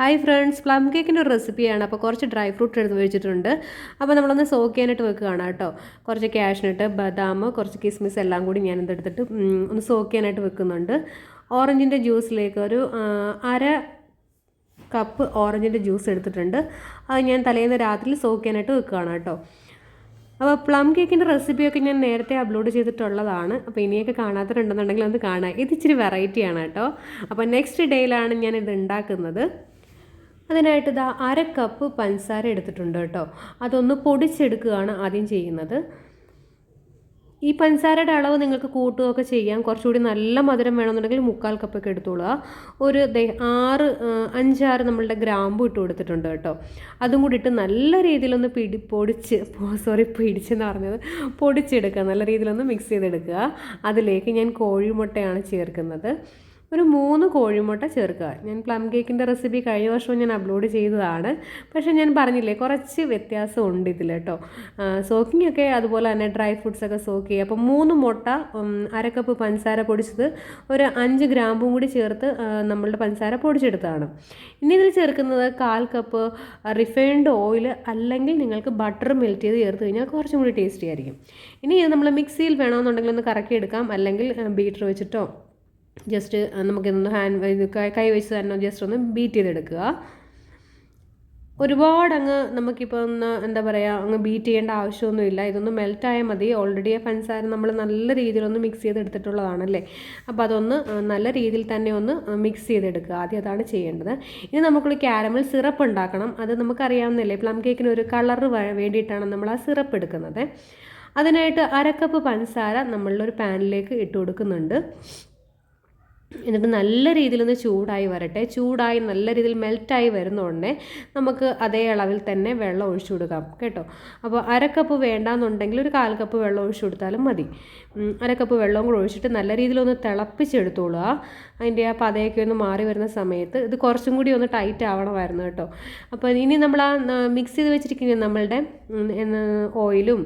Hi friends plum കേക്കിന്റെ ഒരു റെസിപ്പിയാണ് അപ്പോൾ കുറച്ച് ഡ്രൈ ഫ്രൂട്ട് എടുത്ത് വെച്ചിട്ടുണ്ട്. അപ്പോൾ നമ്മളൊന്ന് സോക്ക് ചെയ്യാനായിട്ട് വെക്കുകയാണ് കേട്ടോ. കുറച്ച് ക്യാഷ്നട്ട് ബദാം കുറച്ച് കിസ്മിസ് എല്ലാം കൂടി ഞാൻ എന്തെടുത്തിട്ട് ഒന്ന് സോക്ക് ചെയ്യാനായിട്ട് വെക്കുന്നുണ്ട്. ഓറഞ്ചിന്റെ ജ്യൂസിലേക്ക് ഒരു അര കപ്പ് ഓറഞ്ചിന്റെ ജ്യൂസ് എടുത്തിട്ടുണ്ട്. അത് ഞാൻ തലേന്ന് രാത്രി സോക്ക് ചെയ്യാനായിട്ട് വെക്കുകയാണ് കേട്ടോ. അപ്പോൾ പ്ലം കേക്കിന്റെ റെസിപ്പിയൊക്കെ ഞാൻ നേരത്തെ അപ്ലോഡ് ചെയ്തിട്ടുള്ളതാണ്. അപ്പോൾ ഇനിയൊക്കെ കാണാത്തവരുണ്ടെന്നുണ്ടെങ്കിൽ ഒന്ന് കാണാം. ഇത് ഇച്ചിരി വെറൈറ്റിയാണ് കേട്ടോ. അപ്പോൾ നെക്സ്റ്റ് ഡേയിലാണ് ഞാൻ ഇത് ഉണ്ടാക്കുന്നത്. അതിനായിട്ട് ഇതാ അര കപ്പ് പഞ്ചസാര എടുത്തിട്ടുണ്ട് കേട്ടോ. അതൊന്ന് പൊടിച്ചെടുക്കുകയാണ് ആദ്യം ചെയ്യുന്നത്. ഈ പഞ്ചസാരയുടെ അളവ് നിങ്ങൾക്ക് കൂട്ടുകയൊക്കെ ചെയ്യാം. കുറച്ചുകൂടി നല്ല മധുരം വേണമെന്നുണ്ടെങ്കിൽ മുക്കാൽ കപ്പൊക്കെ എടുത്തോളുക. ഒരു ആറ് അഞ്ചാറ് നമ്മളുടെ ഗ്രാമ്പു ഇട്ട് കൊടുത്തിട്ടുണ്ട് കേട്ടോ. അതും കൂടി ഇട്ട് നല്ല രീതിയിലൊന്ന് പിടി പൊടിച്ച് സോറി പിടിച്ചെന്ന് പറഞ്ഞത്. പൊടിച്ചെടുക്കുക. നല്ല രീതിയിലൊന്ന് മിക്സ് ചെയ്തെടുക്കുക. അതിലേക്ക് ഞാൻ കോഴിമുട്ടയാണ് ചേർക്കുന്നത്. ഒരു മൂന്ന് കോഴിമുട്ട ചേർക്കുക. ഞാൻ പ്ലം കേക്കിന്റെ റെസിപ്പി കഴിഞ്ഞ വർഷവും ഞാൻ അപ്ലോഡ് ചെയ്തതാണ്. പക്ഷേ ഞാൻ പറഞ്ഞില്ലേ കുറച്ച് വ്യത്യാസം ഉണ്ട് ഇതിൽ കേട്ടോ സോക്കിംഗ് ഒക്കെ അതുപോലെ തന്നെ ഡ്രൈ ഫ്രൂട്ട്സ് ഒക്കെ സോക്ക് ചെയ്യുക. അപ്പോൾ മൂന്ന് മുട്ട അര കപ്പ് പഞ്ചസാര പൊടിച്ചത് ഒരു അഞ്ച് ഗ്രാമ്പും കൂടി ചേർത്ത് നമ്മളുടെ പഞ്ചസാര പൊടിച്ചെടുത്തതാണ്. ഇനി ഇതിൽ ചേർക്കുന്നത് കാൽ കപ്പ് റിഫൈൻഡ് ഓയിൽ അല്ലെങ്കിൽ നിങ്ങൾക്ക് ബട്ടർ മെൽറ്റ് ചെയ്ത് ചേർത്ത് കഴിഞ്ഞാൽ കുറച്ചും കൂടി ടേസ്റ്റി ആയിരിക്കും. ഇനി നമ്മൾ മിക്സിയിൽ വേണമെന്നുണ്ടെങ്കിൽ ഒന്ന് കറക്കിയെടുക്കാം. അല്ലെങ്കിൽ ബീറ്റർ വെച്ചിട്ടോ ജസ്റ്റ് നമുക്കിതൊന്ന് ഹാൻഡ് കൈ- വെച്ച് തന്നെ ജസ്റ്റ് ഒന്ന് ബീറ്റ് ചെയ്തെടുക്കുക. ഒരുപാട് അങ്ങ് നമുക്കിപ്പോൾ ഒന്ന് എന്താ പറയുക അങ്ങ് ബീറ്റ് ചെയ്യേണ്ട ആവശ്യമൊന്നുമില്ല. ഇതൊന്ന് മെൽറ്റായാൽ മതി. ഓൾറെഡി പഞ്ചസാര നമ്മൾ നല്ല രീതിയിലൊന്ന് മിക്സ് ചെയ്തെടുത്തിട്ടുള്ളതാണല്ലേ? അപ്പോൾ അതൊന്ന് നല്ല രീതിയിൽ തന്നെ ഒന്ന് മിക്സ് ചെയ്തെടുക്കുക. ആദ്യം അതാണ് ചെയ്യേണ്ടത്. ഇനി നമുക്കൊരു ക്യാരമൽ സിറപ്പ് ഉണ്ടാക്കണം. അത് നമുക്കറിയാവുന്നില്ലേ പ്ലം കേക്കിന് ഒരു കളർ വേണ്ടിയിട്ടാണ് നമ്മൾ ആ സിറപ്പ് എടുക്കുന്നത്. അതിനായിട്ട് അരക്കപ്പ് പഞ്ചസാര നമ്മളൊരു പാനിലേക്ക് ഇട്ട് കൊടുക്കുന്നുണ്ട്. എന്നിട്ട് നല്ല രീതിയിലൊന്ന് ചൂടായി വരട്ടെ. ചൂടായി നല്ല രീതിയിൽ മെൽറ്റായി വരുന്ന ഉടനെ നമുക്ക് അതേ അളവിൽ തന്നെ വെള്ളം ഒഴിച്ചു കൊടുക്കാം കേട്ടോ. അപ്പോൾ അര കപ്പ് വേണ്ടാന്നുണ്ടെങ്കിൽ ഒരു കാൽ കപ്പ് വെള്ളം ഒഴിച്ചു കൊടുത്താലും മതി. അര കപ്പ് വെള്ളവും കൂടെ ഒഴിച്ചിട്ട് നല്ല രീതിയിലൊന്ന് തിളപ്പിച്ചെടുത്തോളുക. അതിന്റെ ആ പതയൊക്കെ ഒന്ന് മാറി വരുന്ന സമയത്ത് ഇത് കുറച്ചും കൂടി ഒന്ന് ടൈറ്റ് ആവണമായിരുന്നു കേട്ടോ. അപ്പോൾ ഇനി നമ്മൾ ആ മിക്സ് ചെയ്ത് വെച്ചിരിക്കുന്ന നമ്മളുടെ ഓയിലും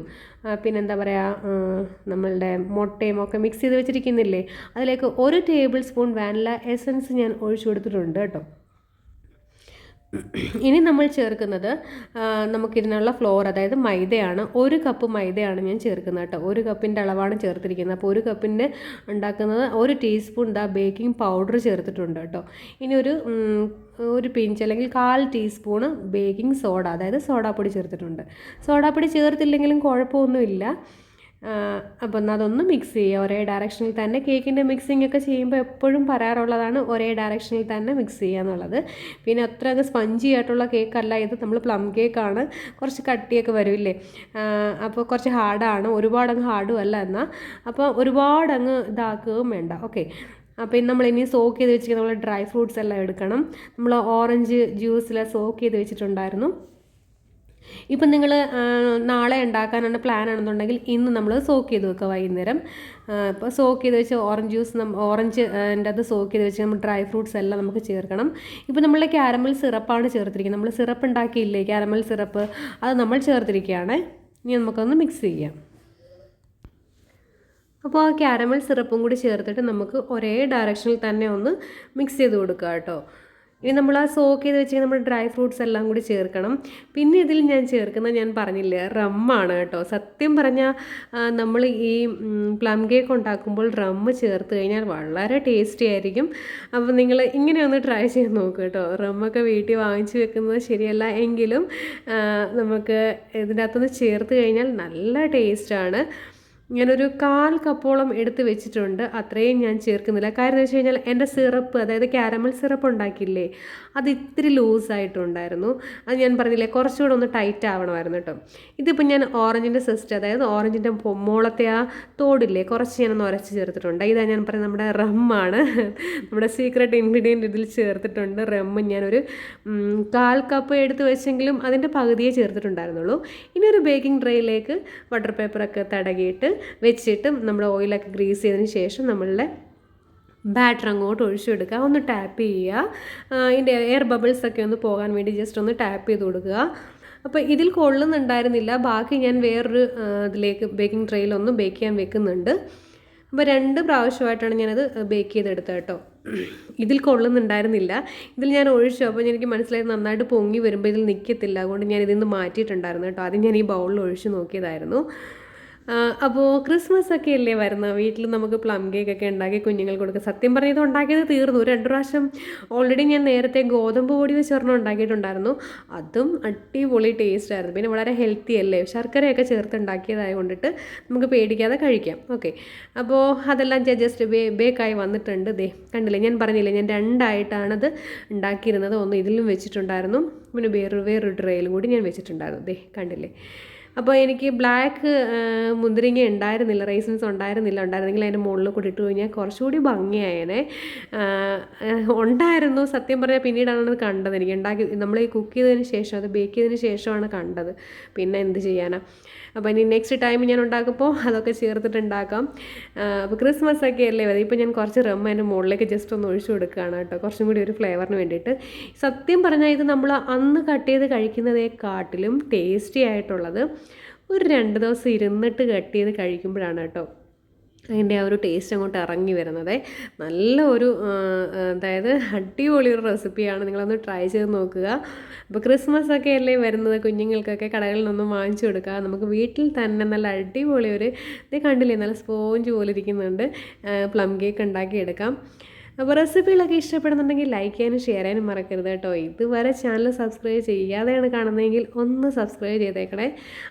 പിന്നെന്താ പറയുക നമ്മളുടെ മുട്ടയും ഒക്കെ മിക്സ് ചെയ്ത് വെച്ചിരിക്കുന്നില്ലേ? അതിലേക്ക് ഒരു ടേബിൾ സ്പൂൺ വാനില എസൻസ് ഞാൻ ഒഴിച്ചു കൊടുത്തിട്ടുണ്ട് കേട്ടോ. ഇനി നമ്മൾ ചേർക്കുന്നത് നമുക്കിതിനുള്ള ഫ്ലോർ അതായത് മൈദയാണ്. ഒരു കപ്പ് മൈദയാണ് ഞാൻ ചേർക്കുന്നത് കേട്ടോ. ഒരു കപ്പിന്റെ അളവാണ് ചേർത്തിരിക്കുന്നത്. അപ്പോൾ ഒരു കപ്പിന്റെ ഉണ്ടാക്കുന്നത് ഒരു ടീസ്പൂൺ ദാ ബേക്കിംഗ് പൗഡർ ചേർത്തിട്ടുണ്ട് കേട്ടോ. ഇനി ഒരു ഒരു പിഞ്ച് അല്ലെങ്കിൽ കാൽ ടീസ്പൂണ് ബേക്കിംഗ് സോഡ അതായത് സോഡാപ്പൊടി ചേർത്തിട്ടുണ്ട്. സോഡാപ്പൊടി ചേർത്തില്ലെങ്കിലും കുഴപ്പമൊന്നുമില്ല. അപ്പോൾ എന്നാൽ അതൊന്ന് മിക്സ് ചെയ്യുക. ഒരേ ഡയറക്ഷനിൽ തന്നെ കേക്കിന്റെ മിക്സിംഗ് ഒക്കെ ചെയ്യുമ്പോൾ എപ്പോഴും പറയാറുള്ളതാണ് ഒരേ ഡയറക്ഷനിൽ തന്നെ മിക്സ് ചെയ്യുക എന്നുള്ളത്. പിന്നെ അത്ര അങ്ങ് സ്പഞ്ചി ആയിട്ടുള്ള കേക്കല്ല ഇത് നമ്മൾ പ്ലം കേക്കാണ് കുറച്ച് കട്ടിയൊക്കെ വരില്ലേ അപ്പോൾ കുറച്ച് ഹാർഡാണ് ഒരുപാട് അങ്ങ് ഹാർഡും അല്ല എന്നാൽ അപ്പോൾ ഒരുപാട് അങ്ങ് ഇതാക്കുകയും വേണ്ട. ഓക്കെ അപ്പോൾ ഇന്ന് നമ്മൾ ഇനി സോക്ക് ചെയ്ത് വെച്ചിരിക്കുന്ന നമ്മൾ ഡ്രൈ ഫ്രൂട്ട്സ് എല്ലാം എടുക്കണം. നമ്മൾ ഓറഞ്ച് ജ്യൂസിൽ സോക്ക് ചെയ്ത് വെച്ചിട്ടുണ്ടായിരുന്നു. ഇപ്പം നിങ്ങൾ നാളെ ഉണ്ടാക്കാനാണ് പ്ലാൻ ആണെന്നുണ്ടെങ്കിൽ ഇന്ന് നമ്മൾ സോക്ക് ചെയ്ത് വെക്കുക വൈകുന്നേരം. ഇപ്പോൾ സോക്ക് ചെയ്ത് വെച്ച് ഓറഞ്ച് ജ്യൂസ് ഓറഞ്ച് എന്റെ അത് സോക്ക് ചെയ്ത് വെച്ച് നമ്മൾ ഡ്രൈ ഫ്രൂട്ട്സ് എല്ലാം നമുക്ക് ചേർക്കണം. ഇപ്പം നമ്മൾ ക്യാരമൽ സിറപ്പാണ് ചേർത്തിരിക്കുന്നത്. നമ്മൾ സിറപ്പ് ഉണ്ടാക്കിയില്ലേ ക്യാരമൽ സിറപ്പ് അത് നമ്മൾ ചേർത്തിരിക്കുകയാണ്. ഇനി നമുക്കൊന്ന് മിക്സ് ചെയ്യാം. അപ്പോൾ ആ ക്യാരമൽ സിറപ്പും കൂടി ചേർത്തിട്ട് നമുക്ക് ഒരേ ഡയറക്ഷനിൽ തന്നെ ഒന്ന് മിക്സ് ചെയ്ത് കൊടുക്കുക കേട്ടോ. ഇനി നമ്മൾ ആ സോക്ക് ചെയ്ത് വെച്ച് നമ്മൾ ഡ്രൈ ഫ്രൂട്ട്സ് എല്ലാം കൂടി ചേർക്കണം. പിന്നെ ഇതിൽ ഞാൻ ചേർക്കുന്ന ഞാൻ പറഞ്ഞില്ലേ റമ്മാണ് കേട്ടോ. സത്യം പറഞ്ഞാൽ നമ്മൾ ഈ പ്ലം കേക്ക് ഉണ്ടാക്കുമ്പോൾ റമ്മ് ചേർത്ത് കഴിഞ്ഞാൽ വളരെ ടേസ്റ്റി ആയിരിക്കും. അപ്പോൾ നിങ്ങൾ ഇങ്ങനെ ഒന്ന് ട്രൈ ചെയ്ത് നോക്കുക കേട്ടോ. റമ്മൊക്കെ വീട്ടിൽ വാങ്ങിച്ച് വെക്കുന്നത് ശരിയല്ല എങ്കിലും നമുക്ക് ഇതിന്റെ അകത്തുനിന്ന് ചേർത്ത് കഴിഞ്ഞാൽ നല്ല ടേസ്റ്റാണ് ഞാനൊരു കാൽ കപ്പോളം എടുത്ത് വെച്ചിട്ടുണ്ട്. അത്രയും ഞാൻ ചേർക്കുന്നില്ല. കാരണം എന്ന് വെച്ച് കഴിഞ്ഞാൽ എന്റെ സിറപ്പ് അതായത് ക്യാരമൽ സിറപ്പ് ഉണ്ടാക്കിയില്ലേ അത് ഇത്തിരി ലൂസായിട്ടുണ്ടായിരുന്നു അത് ഞാൻ പറഞ്ഞില്ലേ കുറച്ചുകൂടെ ഒന്ന് ടൈറ്റ് ആവണമായിരുന്നു കേട്ടോ ഇതിപ്പോൾ ഞാൻ ഓറഞ്ചിന്റെ സിസ്റ്റ് അതായത് ഓറഞ്ചിന്റെ മോളത്തെ ആ തോടില്ലേ കുറച്ച് ഞാനൊന്ന് ഉരച്ച് ചേർത്തിട്ടുണ്ട്. ഇതാ ഞാൻ പറയുന്നത് നമ്മുടെ റമ്മാണ് നമ്മുടെ സീക്രട്ട് ഇൻഗ്രീഡിയന്റ് ഇതിൽ ചേർത്തിട്ടുണ്ട്. റമ്മ് ഞാനൊരു കാൽ കപ്പ് എടുത്ത് വെച്ചെങ്കിലും അതിന്റെ പകുതിയെ ചേർത്തിട്ടുണ്ടായിരുന്നുള്ളൂ. ഇനി ഒരു ബേക്കിംഗ് ട്രേയിലേക്ക് വാട്ടർ പേപ്പറൊക്കെ തടകിയിട്ട് വെച്ചിട്ട് നമ്മൾ ഓയിലൊക്കെ ഗ്രീസ് ചെയ്തതിന് ശേഷം നമ്മളുടെ ബാറ്റർ അങ്ങോട്ട് ഒഴിച്ചു കൊടുക്കുക ഒന്ന് ടാപ്പ് ചെയ്യുക. അതിന്റെ എയർ ബബിൾസ് ഒക്കെ ഒന്ന് പോകാൻ വേണ്ടി ജസ്റ്റ് ഒന്ന് ടാപ്പ് ചെയ്ത് കൊടുക്കുക. അപ്പോൾ ഇതിൽ കൊള്ളുന്നുണ്ടായിരുന്നില്ല. ബാക്കി ഞാൻ വേറൊരു ഇതിലേക്ക് ബേക്കിംഗ് ട്രേയിൽ ഒന്ന് ബേക്ക് ചെയ്യാൻ വെക്കുന്നുണ്ട്. അപ്പോൾ രണ്ട് പ്രാവശ്യമായിട്ടാണ് ഞാനത് ബേക്ക് ചെയ്തെടുത്തത് കേട്ടോ. ഇതിൽ കൊള്ളുന്നുണ്ടായിരുന്നില്ല. ഇതിൽ ഞാൻ ഒഴിച്ചു. അപ്പോൾ എനിക്ക് മനസ്സിലായത് നന്നായിട്ട് പൊങ്ങി വരുമ്പോൾ ഇതിൽ നിൽക്കത്തില്ല അതുകൊണ്ട് ഞാൻ ഇതിൽ നിന്ന് മാറ്റിയിട്ടുണ്ടായിരുന്നു കേട്ടോ. ആദ്യം ഞാൻ ഈ ബൗളിൽ ഒഴിച്ച് നോക്കിയതായിരുന്നു. അപ്പോൾ ക്രിസ്മസ് ഒക്കെ അല്ലേ വരുന്നത്? വീട്ടിൽ നമുക്ക് പ്ലം കേക്ക് ഒക്കെ ഉണ്ടാക്കി കുഞ്ഞുങ്ങൾക്ക് കൊടുക്കുക സത്യം പറഞ്ഞത് ഉണ്ടാക്കിയത് തീർന്നു. രണ്ട് പ്രാവശ്യം ഓൾറെഡി ഞാൻ നേരത്തെ ഗോതമ്പ് പൊടി വെച്ച് ഒരെണ്ണം ഉണ്ടാക്കിയിട്ടുണ്ടായിരുന്നു. അതും അടിപൊളി ടേസ്റ്റ് ആയിരുന്നു. പിന്നെ വളരെ ഹെൽത്തി അല്ലേ? ശർക്കരയൊക്കെ ചേർത്ത് ഉണ്ടാക്കിയതായ കൊണ്ടിട്ട് നമുക്ക് പേടിക്കാതെ കഴിക്കാം. ഓക്കെ അപ്പോൾ അതെല്ലാം ജസ്റ്റ് ബേ ബേക്കായി വന്നിട്ടുണ്ട് ദേ. കണ്ടില്ലേ? ഞാൻ പറഞ്ഞില്ലേ? ഞാൻ രണ്ടായിട്ടാണത് ഉണ്ടാക്കിയിരുന്നത്. ഒന്ന് ഇതിലും വെച്ചിട്ടുണ്ടായിരുന്നു. പിന്നെ വേറൊരു വേറൊരു ട്രേയിലും കൂടി ഞാൻ വെച്ചിട്ടുണ്ടായിരുന്നു. ദേ കണ്ടില്ലേ? അപ്പോൾ എനിക്ക് ബ്ലാക്ക് മുന്തിരിങ്ങ ഉണ്ടായിരുന്നില്ല റൈസൻസ് ഉണ്ടായിരുന്നില്ല ഉണ്ടായിരുന്നെങ്കിൽ അതിന്റെ മുകളിൽ കൂടി ഇട്ട് കഴിഞ്ഞാൽ കുറച്ചുകൂടി ഭംഗിയായേനെ. ഉണ്ടായിരുന്നു സത്യം പറഞ്ഞാൽ പിന്നീടാണ് അത് കണ്ടത് എനിക്ക്. ഉണ്ടാക്കി നമ്മൾ ഈ കുക്ക് ചെയ്തതിന് ശേഷം അത് ബേക്ക് ചെയ്തതിന് ശേഷമാണ് കണ്ടത്. പിന്നെ എന്ത് ചെയ്യാനാ? അപ്പോൾ ഇനി നെക്സ്റ്റ് ടൈം ഞാൻ ഉണ്ടാക്കുമ്പോൾ അതൊക്കെ ചേർത്തിട്ട് ഉണ്ടാക്കാം. അപ്പോൾ ക്രിസ്മസ് ഒക്കെ അല്ലേ? വരും ഇപ്പോൾ ഞാൻ കുറച്ച് റം അതിന്റെ മുകളിലേക്ക് ജസ്റ്റ് ഒന്ന് ഒഴിച്ചു കൊടുക്കുകയാണ് കേട്ടോ. കുറച്ചും കൂടി ഒരു ഫ്ലേവറിന് വേണ്ടിയിട്ട്. സത്യം പറഞ്ഞാൽ ഇത് നമ്മൾ അന്ന് കട്ട് ചെയ്ത് കഴിക്കുന്നതേക്കാട്ടിലും ടേസ്റ്റി ആയിട്ടുള്ളത് ഒരു രണ്ട് ദിവസം ഇരുന്നിട്ട് കട്ട് ചെയ്ത് കഴിക്കുമ്പോഴാണ് കേട്ടോ അതിന്റെ ആ ഒരു ടേസ്റ്റ് അങ്ങോട്ട് ഇറങ്ങി വരുന്നത്. നല്ല ഒരു അതായത് അടിപൊളി ഒരു റെസിപ്പിയാണ് നിങ്ങളൊന്ന് ട്രൈ ചെയ്ത് നോക്കുക. അപ്പോൾ ക്രിസ്മസ് ഒക്കെ അല്ലേ വരുന്നത്? കുഞ്ഞുങ്ങൾക്കൊക്കെ കടകളിൽ നിന്നും വാങ്ങിച്ചു കൊടുക്കുക. നമുക്ക് വീട്ടിൽ തന്നെ നല്ല അടിപൊളി ഒരു ഇത് കണ്ടില്ലേ? നല്ല സ്പോഞ്ച് പോലെ ഇരിക്കുന്നുണ്ട്. പ്ലം കേക്ക് ഉണ്ടാക്കിയെടുക്കാം. അപ്പോൾ റെസിപ്പികളൊക്കെ ഇഷ്ടപ്പെടുന്നുണ്ടെങ്കിൽ ലൈക്ക് ചെയ്യാനും ഷെയർ ചെയ്യാനും മറക്കരുത് കേട്ടോ. ഇതുവരെ ചാനൽ സബ്സ്ക്രൈബ് ചെയ്യാതെയാണ് കാണുന്നതെങ്കിൽ ഒന്ന് സബ്സ്ക്രൈബ് ചെയ്തേക്കണേ.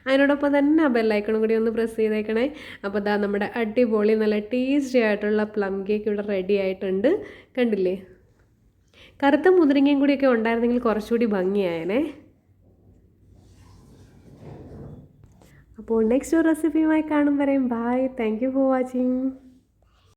അതിനോടൊപ്പം തന്നെ ആ ബെല്ലൈക്കണും കൂടി ഒന്ന് പ്രസ് ചെയ്തേക്കണേ. അപ്പോൾ ദാ നമ്മുടെ അടിപൊളി നല്ല ടേസ്റ്റി ആയിട്ടുള്ള പ്ലം കേക്ക് ഇവിടെ റെഡി ആയിട്ടുണ്ട്. കണ്ടില്ലേ? കറുത്ത മുതിരിങ്ങയും കൂടിയൊക്കെ ഉണ്ടായിരുന്നെങ്കിൽ കുറച്ചുകൂടി ഭംഗിയായനെ. അപ്പോൾ നെക്സ്റ്റ് റെസിപ്പിയുമായി കാണും വരെയും. Bye thank you for watching